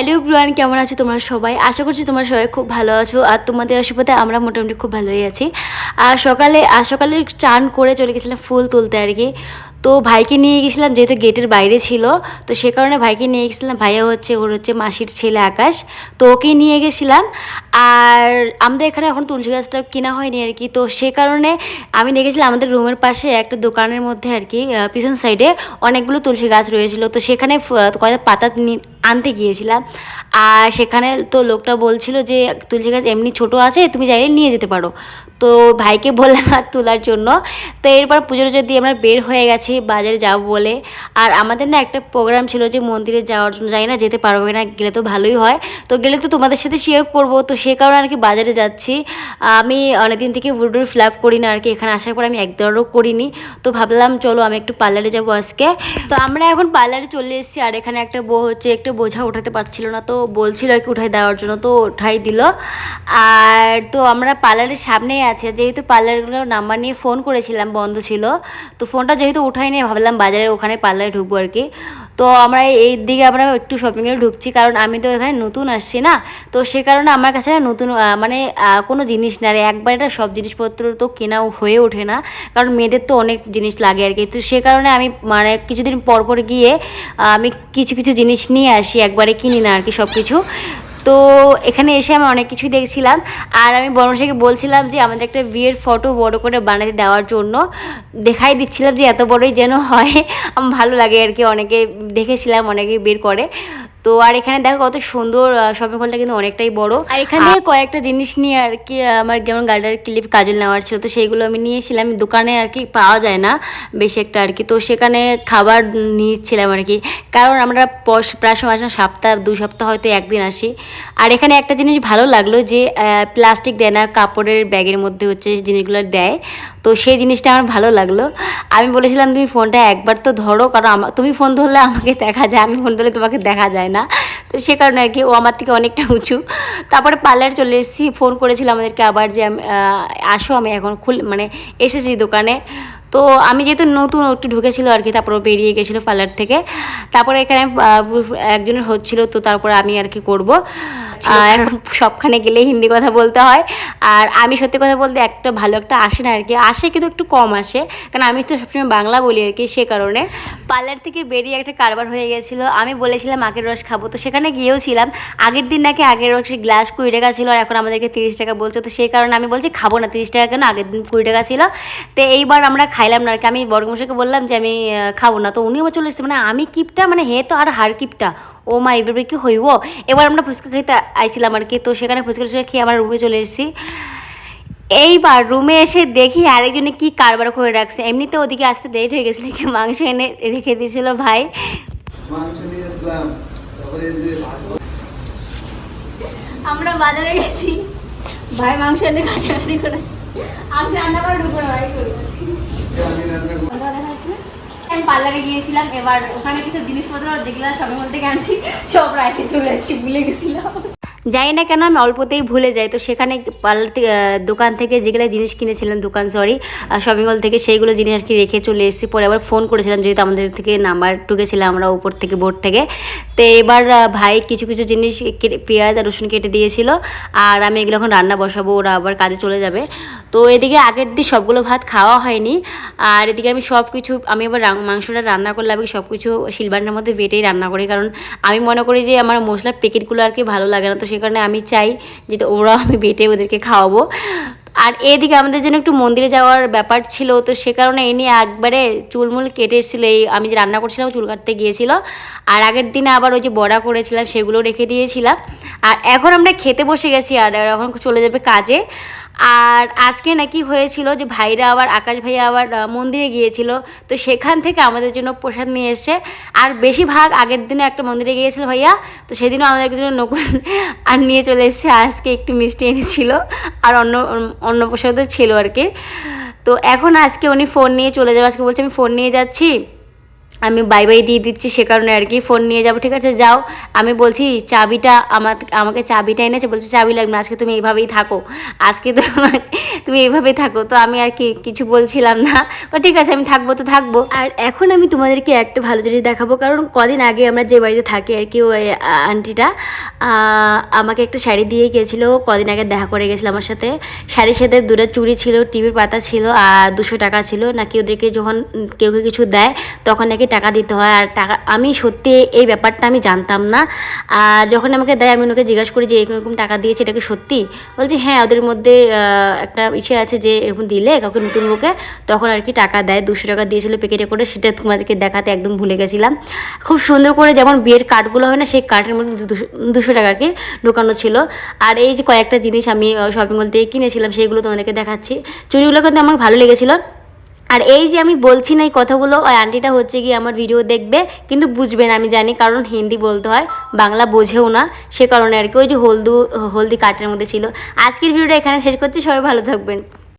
Hello ব্রুয়ান কেমন আছো তোমরা সবাই? আশা করছি তোমরা সবাই খুব ভালো আছো আর তোমাদের আশীর্বাদে আমরা মোটামুটি খুব ভালোই আছি। আর সকালে আর সকালে চান করে চলে গেছিলাম ফুল তুলতে আর কি। তো ভাইকে নিয়ে গেছিলাম, যেহেতু গেটের বাইরে ছিল, তো সে কারণে ভাইকে নিয়ে গেছিলাম। ভাইয়া হচ্ছে, ওর হচ্ছে মাসির ছেলে আকাশ, তো ওকেই নিয়ে গেছিলাম। আর আমাদের এখানে এখন তুলসী গাছটা কেনা হয়নি আর কি। তো সে কারণে আমি নিয়ে গেছিলাম আমাদের রুমের পাশে একটা দোকানের মধ্যে আর কি পিছন সাইডে অনেকগুলো তুলসী গাছ রয়েছিল। তো সেখানে কয়েকটা পাতা আনতে গিয়েছিলাম। আর সেখানে তো লোকটা বলছিল যে, তুলসী গাছ এমনি ছোট আছে, তুমি চাইলে নিয়ে যেতে পারো। তো ভাইকে বললাম আর তোলার জন্য। তো এরপর পুজো টুজো দিয়ে আমরা বের হয়ে গেছি বাজারে যাব বলে। আর আমাদের না একটা প্রোগ্রাম ছিল যে, মন্দিরে যাওয়ার জন্য যাই না যেতে পারব না গেলে তো ভালোই হয়। তো গেলে তো তোমাদের সাথে শেয়ার করব। তো সে কারণে আর কি বাজারে যাচ্ছি। আমি অনেকদিন থেকে ভিডিও ফিল করি না আর কি, এখানে আসার পর আমি একবারও করিনি। তো ভাবলাম, চলো, আমি একটু পার্লারে যাব আজকে। তো আমরা এখন পার্লারে চলে এসেছি। আর এখানে একটা বউ হচ্ছে, একটু বোঝা উঠাতে পারছিল না, তো বলছিল আর কি উঠাই দেওয়ার জন্য, তো উঠাই দিল। আর তো আমরা পার্লারের সামনেই আছে যেহেতু পার্লারগুলো নাম্বার নিয়ে ফোন করেছিলাম, বন্ধ ছিল, তো ফোনটা যেহেতু উঠাই নিয়ে ভাবলাম বাজারে ওখানে পার্লারে ঢুকবো আর কি। তো আমরা এই দিকে আমরা একটু শপিংয়ে ঢুকছি, কারণ আমি তো এখানে নতুন আসছি না। তো সে কারণে আমার কাছে নতুন মানে কোনো জিনিস না আর একবারে না সব জিনিসপত্র তো কেনা হয়ে ওঠে না, কারণ মেয়েদের তো অনেক জিনিস লাগে আর কি। তো সে কারণে আমি মানে কিছুদিন পর পর গিয়ে আমি কিছু কিছু জিনিস নিয়ে আসি, একবারে কিনি না আর কি সব কিছু তো এখানে এসে আমি অনেক কিছুই দেখছিলাম। আর আমি বর্মশাইকে বলছিলাম যে, আমাদের একটা বিয়ের ফটো বড় করে বানাতে দেওয়ার জন্য দেখাই দিচ্ছিলাম যে, এত বড়ই যেন হয়। আমার ভালো লাগে আর কি, অনেকে দেখেছিলাম অনেকে বের করে। তো আর এখানে দেখো কত সুন্দর শপিং মলটা কিন্তু অনেকটাই বড়। আর এখানে কয়েকটা জিনিস নিয়ে আর কি আমার যেমন গার্ডার ক্লিপ কাজল নেওয়ার ছিল তো সেইগুলো আমি নিয়েছিলাম। দোকানে আর কি পাওয়া যায় না বেশি একটা আর কি তো সেখানে খাবার নিয়েছিলাম আর কি। কারণ আমরা প্রায় সময় সপ্তাহ দু সপ্তাহ হয়তো একদিন আসি। আর এখানে একটা জিনিস ভালো লাগল যে প্লাস্টিক দেয় না কাপড়ের ব্যাগের মধ্যে হচ্ছে জিনিসগুলো দেয়। তো সেই জিনিসটা আমার ভালো লাগল। আমি বলেছিলাম তুমি ফোনটা একবার তো ধরো কারণ আমা- তুমি ফোন ধরলে আমাকে দেখা যায় আমি ফোন ধরলে তোমাকে দেখা যায় না। তো সে কারণে আর কি ও আমার থেকে অনেকটা উঁচু। তারপরে পার্লার চলে এসেছি ফোন করেছিল আমাদেরকে আবার যে আমি, আসো আমি এখন খুল মানে এসেছি দোকানে। তো আমি যেহেতু নতুন একটু ঢুকেছিল আর কি তারপর বেরিয়ে গেছিল পার্লার থেকে। তারপরে এখানে একজনের হচ্ছিল তো তারপরে আমি আর কি করব। এখন সবখানে গেলে হিন্দি কথা বলতে হয়। আর আমি সত্যি কথা বলতে একটা ভালো একটা আসে না আর কি আসে কিন্তু একটু কম আসে। কারণ আমি তো সবসময় বাংলা বলি আর কি সে কারণে। পার্লার থেকে বেরিয়ে একটা কারবার হয়ে গেছিল। আমি বলেছিলাম আগের রস খাব। তো সেখানে গিয়েও ছিলাম আগের দিন নাকি আগের রসের গ্লাস কুড়ি টাকা ছিল আর এখন আমাদেরকে তিরিশ টাকা বলছে। তো সেই কারণে আমি বলছি খাব না তিরিশ টাকা কেন? আগের দিন কুড়ি টাকা ছিল। তো এইবার আমরা খাইলাম না আর কি আমি বর্গমশাইকে বললাম যে আমি খাব না। তো উনিও চলে এসেছে। মানে আমি কিপটা মানে হে তো আর হার কিপটা। ও মা এবার কি হইব? এবার আমরা ফুচকা খেতে আইছিলাম আর কি তো সেখানে ফুচকা টুচকা খেয়ে আমার রুমে চলে এসেছি। এইবার রুমে এসে দেখি আরেকজনে কি কারবার করে রাখছে। এমনিতে ওদিকে আসতে দেরি হয়ে গেছিল কি মাংস এনে রেখে দিয়েছিল ভাই। মাংস নিয়ে আসলাম তারপরে এই যে আমরা বাজারে গেছি। ভাই মাংস এনে কাটাকাটি করে আগে রান্না করে ঢুকো ভাই আমি রান্না করব। আমি পার্লারে গিয়েছিলাম, এবার ওখানে কিছু জিনিসপত্র যেগুলো মধ্যে থেকে আনছি, সব রাখতে চলে এসেছি ভুলে গেছিলাম। যাই না কেন, আমি অল্পতেই ভুলে যাই। তো সেখানে পার্লার দোকান থেকে যেগুলো জিনিস কিনেছিলাম, দোকান সরি শপিং মল থেকে সেইগুলো জিনিস আর কি রেখে চলে এসেছি। পরে আবার ফোন করেছিলাম, যেহেতু আমাদের থেকে নাম্বার টুকেছিলাম আমরা উপর থেকে বোর্ড থেকে। তো এবার ভাই কিছু কিছু জিনিস পেঁয়াজ আর রসুন কেটে দিয়েছিল। আর আমি এগুলো এখন রান্না বসাবো, ওরা আবার কাজে চলে যাবে। তো এদিকে আগের দিন সবগুলো ভাত খাওয়া হয়নি। আর এদিকে আমি সব কিছু আমি এবার মাংসটা রান্না করলে আমি সব কিছু শিলবান্ডার মধ্যে বেটেই রান্না করি। কারণ আমি মনে করি যে আমার মশলার প্যাকেটগুলো আর কি ভালো লাগে না, তো সেই কারণে আমি চাই যে ওরা আমি বেটে ওদেরকে খাওয়াবো। আর এদিকে আমাদের জন্য একটু মন্দিরে যাওয়ার ব্যাপার ছিল, তো সে কারণে এ নিয়ে একবারে চুলমুল কেটে এসেছিল, এই আমি যে রান্না করছিলাম চুল কাটতে গিয়েছিল। আর আগের দিনে আবার ওই যে বড়া করেছিলাম, সেগুলো রেখে দিয়েছিলাম। আর এখন আমরা খেতে বসে গেছি, আর এখন চলে যাবে কাজে। আর আজকে নাকি হয়েছিল যে ভাইরা আবার, আকাশ ভাইয়া আবার মন্দিরে গিয়েছিল। তো সেখান থেকে আমাদের জন্য প্রসাদ নিয়ে এসছে। আর বেশিরভাগ আগের দিনে একটা মন্দিরে গিয়েছিল ভাইয়া। তো সেদিনও আমাদের জন্য নকুল আর নিয়ে চলে এসছে। আজকে একটু মিষ্টি এনেছিল। আর অন্য অন্য প্রসাদও ছিল আর কি। তো এখন আজকে উনি ফোন নিয়ে চলে যাবে। আজকে বলছে আমি ফোন নিয়ে যাচ্ছি। আমি বাই বাই দিয়ে দিচ্ছি, সে কারণে আর কি ফোন নিয়ে যাব, ঠিক আছে? যাও, আমি বলছি, চাবিটা আমার আমাকে চাবিটা এনেছে, বলছে, চাবি লাগবে আজকে তুমি এইভাবেই থাকো। আজকে তো তুমি এইভাবেই থাকো, তো আমি আর কি কিছু বলছিলাম না। ঠিক আছে, আমি থাকব তো থাকব। আর এখন আমি তোমাদেরকে একটা ভালো জিনিস দেখাবো, কারণ কদিন আগে আমরা যে বাড়িতে থাকি আর কি ওই আন্টিটা আমাকে একটা শাড়ি দিয়ে গেছিল কদিন আগে দেখা করে গেছিল আমার সাথে। শাড়ির সাথে দুটো চুড়ি ছিল, টিভির পাতা ছিল আর দুশো টাকা ছিল। নাকি ওদেরকে যখন কেউ কেউ কিছু দেয়, তখন নাকি টাকা দিতে হয় আর টাকা, আমি সত্যি এই ব্যাপারটা আমি জানতাম না। আর যখন আমাকে দেয়, আমি ওনাকে জিজ্ঞাসা করি যে, এরকম টাকা দিয়েছে, এটা কি সত্যি? বলছে হ্যাঁ ওদের মধ্যে একটা ইচ্ছে আছে যে, এরকম দিলে কাউকে নতুন বুকে তখন আর কি টাকা দেয়। দুশো টাকা দিয়েছিল প্যাকেটে করে, সেটা তোমাদেরকে দেখাতে একদম ভুলে গেছিলাম। খুব সুন্দর করে যেমন বিয়ের কার্ডগুলো হয় না, সেই কার্ডের মধ্যে দুশো টাকা আর কি ঢোকানো ছিল। আর এই যে কয়েকটা জিনিস আমি শপিং মল থেকে কিনেছিলাম, সেইগুলো তোমাদেরকে দেখাচ্ছি। চুরিগুলো কিন্তু আমার ভালো লেগেছিলো। আর এই যে আমি বলছি না এই কথাগুলো, ওই আন্টিটা হচ্ছে কি আমার ভিডিও দেখবে, কিন্তু বুঝবে না, আমি জানি, কারণ হিন্দি বলতে হয়, বাংলা বোঝেও না, সে কারণে আর কি, ওই যে হলদু, হলদি কাটের মধ্যে ছিল। আজকের ভিডিওটা এখানে শেষ করছি, সবাই ভালো থাকবেন।